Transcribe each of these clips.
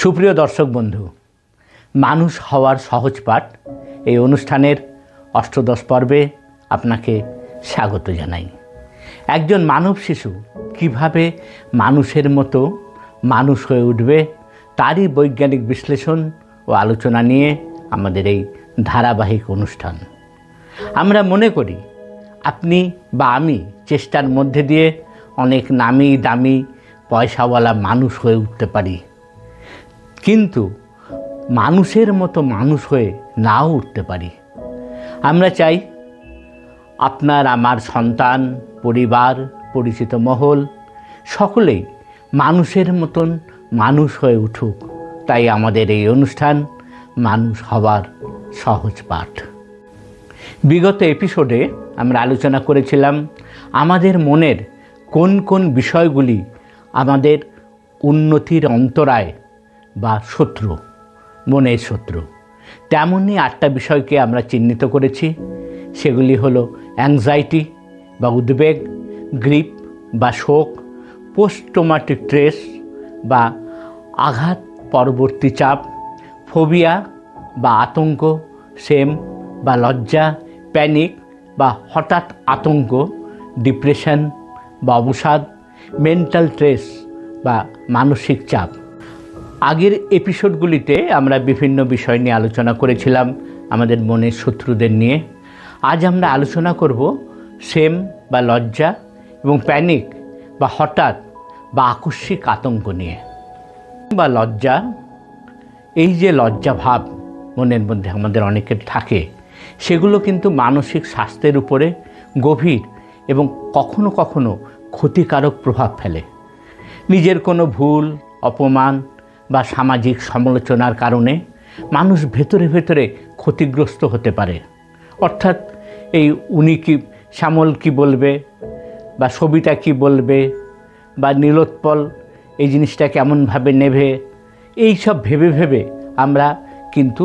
সুপ্রিয় দর্শক বন্ধু, মানুষ হওয়ার সহজ পাঠ এই অনুষ্ঠানের অষ্টদশ পর্বে আপনাকে স্বাগত জানাই। একজন মানব শিশু কীভাবে মানুষের মতো মানুষ হয়ে উঠবে তারই বৈজ্ঞানিক বিশ্লেষণ ও আলোচনা নিয়ে আমাদের এই ধারাবাহিক অনুষ্ঠান। আমরা মনে করি, আপনি বা আমি চেষ্টার মধ্যে দিয়ে অনেক নামি দামি পয়সাওয়ালা মানুষ হয়ে উঠতে পারি। কিন্তু মানুষের মতো মানুষ হয়ে নাও উঠতে পারি। আমরা চাই আপনার, আমার সন্তান, পরিবার, পরিচিত মহল সকলেই মানুষের মতন মানুষ হয়ে উঠুক। তাই আমাদের এই অনুষ্ঠান মানুষ হওয়ার সহজ পাঠ। বিগত এপিসোডে আমরা আলোচনা করেছিলাম আমাদের মনের কোন কোন বিষয়গুলি আমাদের উন্নতির অন্তরায় বা শত্রু মনের শত্রু। তেমনই আটটা বিষয়কে আমরা চিহ্নিত করেছি। সেগুলি হলো অ্যাংজাইটি বা উদ্বেগ গ্রিপ বা শোক পোস্ট ট্রমাটিক ট্রেস বা আঘাত, পরবর্তী চাপ ফোবিয়া বা আতঙ্ক সেম বা লজ্জা প্যানিক বা হঠাৎ আতঙ্ক ডিপ্রেশন বা অবসাদ মেন্টাল ট্রেস বা মানসিক চাপ। আগের এপিসোডগুলিতে আমরা বিভিন্ন বিষয় নিয়ে আলোচনা করেছিলাম আমাদের মনের শত্রুদের নিয়ে। আজ আমরা আলোচনা করব সেম বা লজ্জা এবং প্যানিক বা হঠাৎ বা আকস্মিক আতঙ্ক নিয়ে। বা লজ্জা, এই যে লজ্জা ভাব মনের মধ্যে আমাদের অনেকের থাকে, সেগুলো কিন্তু মানসিক স্বাস্থ্যের উপরে গভীর এবং কখনো কখনো ক্ষতিকারক প্রভাব ফেলে। নিজের কোনো ভুল, অপমান বা সামাজিক সমালোচনার কারণে মানুষ ভেতরে ভেতরে ক্ষতিগ্রস্ত হতে পারে। অর্থাৎ এই উনি কি, শ্যামল কি বলবে বা সবিতা কি বলবে বা নীলোৎপল এই জিনিসটা কেমনভাবে নেবে, এই সব ভেবে ভেবে আমরা কিন্তু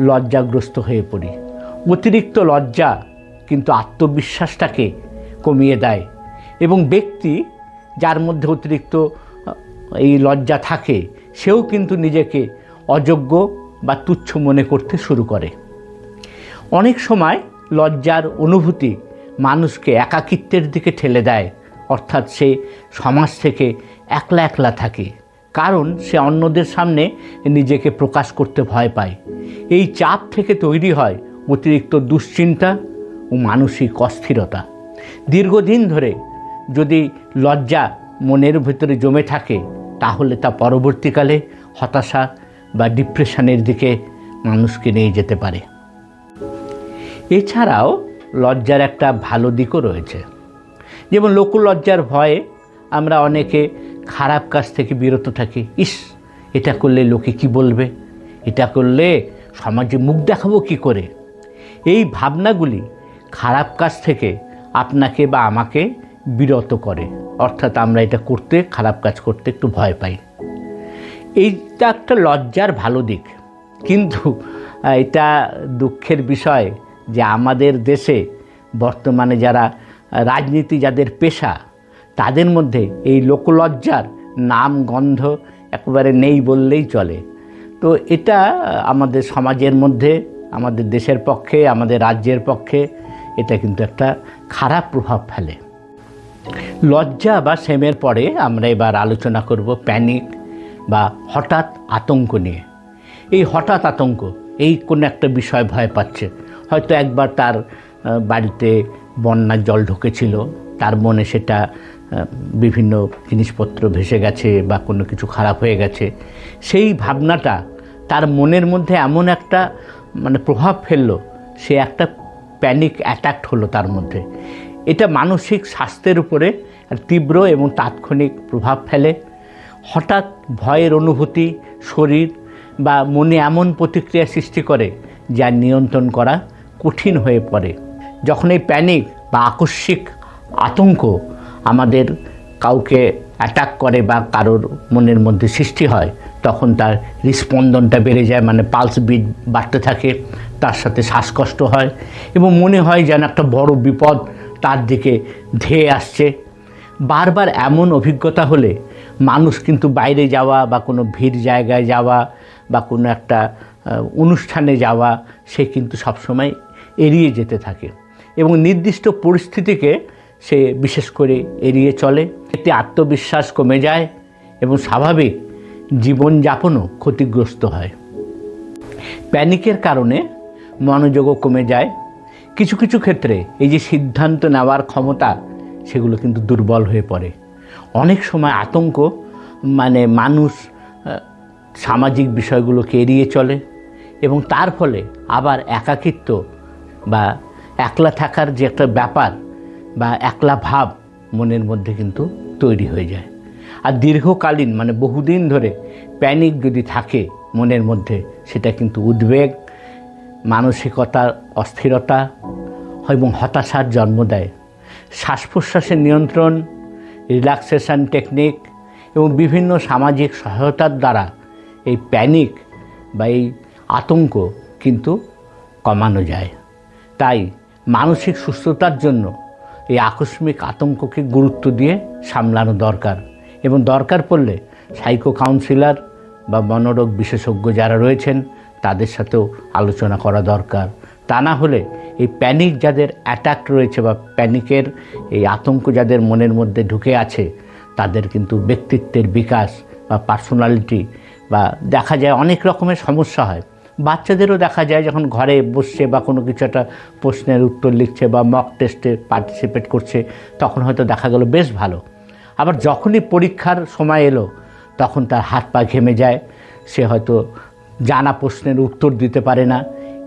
লজ্জাগ্রস্ত হয়ে পড়ি। অতিরিক্ত লজ্জা কিন্তু আত্মবিশ্বাসটাকে কমিয়ে দেয় এবং ব্যক্তি যার মধ্যে অতিরিক্ত এই লজ্জা থাকে সেও কিন্তু নিজেকে অযোগ্য বা তুচ্ছ মনে করতে শুরু করে। অনেক সময় লজ্জার অনুভূতি মানুষকে একাকিত্বের দিকে ঠেলে দেয়, অর্থাৎ সে সমাজ থেকে একলা একলা থাকে, কারণ সে অন্যদের সামনে নিজেকে প্রকাশ করতে ভয় পায়। এই চাপ থেকে তৈরি হয় অতিরিক্ত দুশ্চিন্তা ও মানসিক অস্থিরতা। দীর্ঘদিন ধরে যদি লজ্জা মনের ভিতরে জমে থাকে তাহলে তা পরবর্তীকালে হতাশা বা ডিপ্রেশনের দিকে মানুষকে নিয়ে যেতে পারে। এছাড়াও লজ্জার একটা ভালো দিকও রয়েছে। যেমন লোকলজ্জার ভয়ে আমরা অনেকে খারাপ কাজ থেকে বিরত থাকি। ইস, এটা করলে লোকে কি বলবে? এটা করলে সমাজে মুখ দেখাবো কি করে? এই ভাবনাগুলি খারাপ কাজ থেকে আপনাকে বা আমাকে বিরত করে। অর্থাৎ আমরা এটা করতে, খারাপ কাজ করতে একটু ভয় পাই। এইটা একটা লজ্জার ভালো দিক। কিন্তু এটা দুঃখের বিষয় যে আমাদের দেশে বর্তমানে যারা রাজনীতি যাদের পেশা, তাদের মধ্যে এই লোকলজ্জার নাম গন্ধ একেবারে নেই বললেই চলে। তো এটা আমাদের সমাজের মধ্যে, আমাদের দেশের পক্ষে, আমাদের রাজ্যের পক্ষে, এটা কিন্তু একটা খারাপ প্রভাব ফেলে। লজ্জা বা সেমের পরে আমরা এবার আলোচনা করব প্যানিক বা হঠাৎ আতঙ্ক নিয়ে। এই হঠাৎ আতঙ্ক, এই কোনো একটা বিষয় ভয় পাচ্ছে। হয়তো একবার তার বাড়িতে বন্যার জল ঢুকেছিল, তার মনে সেটা বিভিন্ন জিনিসপত্র ভেসে গেছে বা কোনো কিছু খারাপ হয়ে গেছে। সেই ভাবনাটা তার মনের মধ্যে এমন একটা মানে প্রভাব ফেলল, সে একটা প্যানিক অ্যাটাক হলো তার মধ্যে। এটা মানসিক স্বাস্থ্যের উপরে তীব্র এবং তাৎক্ষণিক প্রভাব ফেলে। হঠাৎ ভয়ের অনুভূতি, শরীর বা মনে এমন প্রতিক্রিয়া সৃষ্টি করে যা নিয়ন্ত্রণ করা কঠিন হয়ে পড়ে। যখন এই প্যানিক বা আকস্মিক আতঙ্ক আমাদের কাউকে অ্যাটাক করে বা কারোর মনের মধ্যে সৃষ্টি হয়, তখন তার হৃস্পন্দনটা বেড়ে যায় মানে পালস বিট বাড়তে থাকে, তার সাথে শ্বাসকষ্ট হয় এবং মনে হয় যেন একটা বড় বিপদ তার দিকে ধেয়ে আসছে। বারবার এমন অভিজ্ঞতা হলে মানুষ কিন্তু বাইরে যাওয়া বা কোনো ভিড় জায়গায় যাওয়া বা কোনো একটা অনুষ্ঠানে যাওয়া, সে কিন্তু সবসময় এড়িয়ে যেতে থাকে এবং নির্দিষ্ট পরিস্থিতিকে সে বিশেষ করে এড়িয়ে চলে। এতে আত্মবিশ্বাস কমে যায় এবং স্বাভাবিক জীবনযাপনও ক্ষতিগ্রস্ত হয়। প্যানিকের কারণে মনোযোগও কমে যায়। কিছু কিছু ক্ষেত্রে এই যে সিদ্ধান্ত নেওয়ার ক্ষমতা সেগুলো কিন্তু দুর্বল হয়ে পড়ে। অনেক সময় আতঙ্ক মানে মানুষ সামাজিক বিষয়গুলোকে এড়িয়ে চলে এবং তার ফলে আবার একাকিত্ব বা একলা থাকার যে একটা ব্যাপার বা একলা ভাব মনের মধ্যে কিন্তু তৈরি হয়ে যায়। আর দীর্ঘকালীন মানে বহুদিন ধরে প্যানিক যদি থাকে মনের মধ্যে, সেটা কিন্তু উদ্বেগ মানসিকতার অস্থিরতা এবং হতাশার জন্ম দেয়। শ্বাস প্রশ্বাসের নিয়ন্ত্রণ রিল্যাক্সেশন টেকনিক এবং বিভিন্ন সামাজিক সহায়তার দ্বারা এই প্যানিক বা এই আতঙ্ক কিন্তু কমানো যায়। তাই মানসিক সুস্থতার জন্য এই আকস্মিক আতঙ্ককে গুরুত্ব দিয়ে সামলানো দরকার এবং দরকার পড়লে সাইকো কাউন্সিলর বা মনোরোগ বিশেষজ্ঞ যারা রয়েছেন তাদের সাথেও আলোচনা করা দরকার। তা না হলে এই প্যানিক যাদের অ্যাটাক রয়েছে বা প্যানিকের এই আতঙ্ক যাদের মনের মধ্যে ঢুকে আছে, তাদের কিন্তু ব্যক্তিত্বের বিকাশ বা পার্সোনালিটি বা দেখা যায় অনেক রকমের সমস্যা হয়। বাচ্চাদেরও দেখা যায় যখন ঘরে বসছে বা কোনো কিছু একটা প্রশ্নের উত্তর লিখছে বা মক টেস্টে পার্টিসিপেট করছে, তখন হয়তো দেখা গেল বেশ ভালো। আবার যখনই পরীক্ষার সময় এলো, তখন তার হাত পা ঘেমে যায়, সে হয়তো জানা প্রশ্নের উত্তর দিতে পারে না।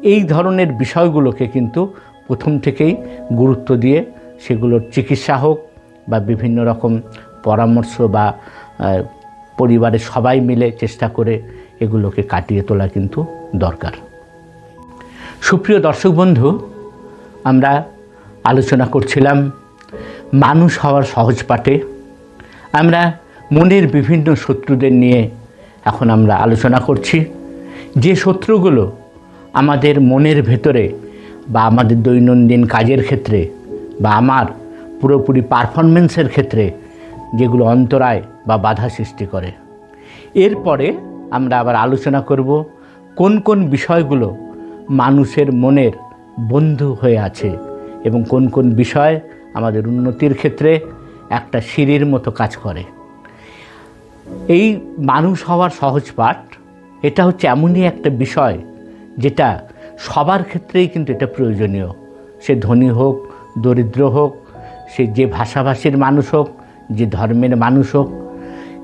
এই ধরনের বিষয়গুলোকে কিন্তু প্রথম থেকেই গুরুত্ব দিয়ে সেগুলোর চিকিৎসা হোক বা বিভিন্ন রকম পরামর্শ বা পরিবারের সবাই মিলে চেষ্টা করে এগুলোকে কাটিয়ে তোলা কিন্তু দরকার। সুপ্রিয় দর্শক বন্ধু, আমরা আলোচনা করছিলাম মানুষ হওয়ার সহজ পাঠে। আমরা মনের বিভিন্ন শত্রুদের নিয়ে এখন আমরা আলোচনা করছি। যে শত্রুগুলো আমাদের মনের ভেতরে বা আমাদের দৈনন্দিন কাজের ক্ষেত্রে বা আমার পুরোপুরি পারফরমেন্সের ক্ষেত্রে যেগুলো অন্তরায় বা বাধা সৃষ্টি করে। এরপরে আমরা আবার আলোচনা করব কোন কোন বিষয়গুলো মানুষের মনের বন্ধু হয়ে আছে এবং কোন কোন বিষয় আমাদের উন্নতির ক্ষেত্রে একটা সিঁড়ির মতো কাজ করে। এই মানুষ হওয়ার সহজ পাঠ, এটা হচ্ছে এমনই একটা বিষয় যেটা সবার ক্ষেত্রেই কিন্তু এটা প্রয়োজনীয়। সে ধনী হোক, দরিদ্র হোক, সে যে ভাষাভাষীর মানুষ হোক, যে ধর্মের মানুষ হোক,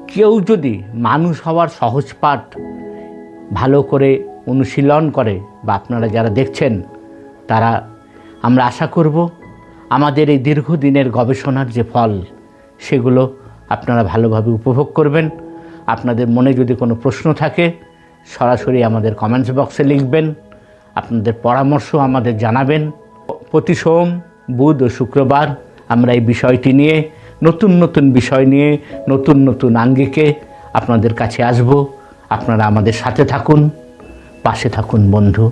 কেউ যদি মানুষ হওয়ার সহজ পাঠ ভালো করে অনুশীলন করে, বা আপনারা যারা দেখছেন, তারা আমরা আশা করব আমাদের এই দীর্ঘদিনের গবেষণার যে ফল, সেগুলো আপনারা ভালোভাবে উপভোগ করবেন। আপনাদের মনে যদি কোনো প্রশ্ন থাকে সরাসরি আমাদের কমেন্টস বক্সে লিখবেন, আপনাদের পরামর্শ আমাদের জানাবেন। প্রতি সোম, বুধ ও শুক্রবার আমরা এই বিষয়টি নিয়ে, নতুন নতুন বিষয় নিয়ে, নতুন নতুন আঙ্গিকে আপনাদের কাছে আসব। আপনারা আমাদের সাথে থাকুন, পাশে থাকুন বন্ধু।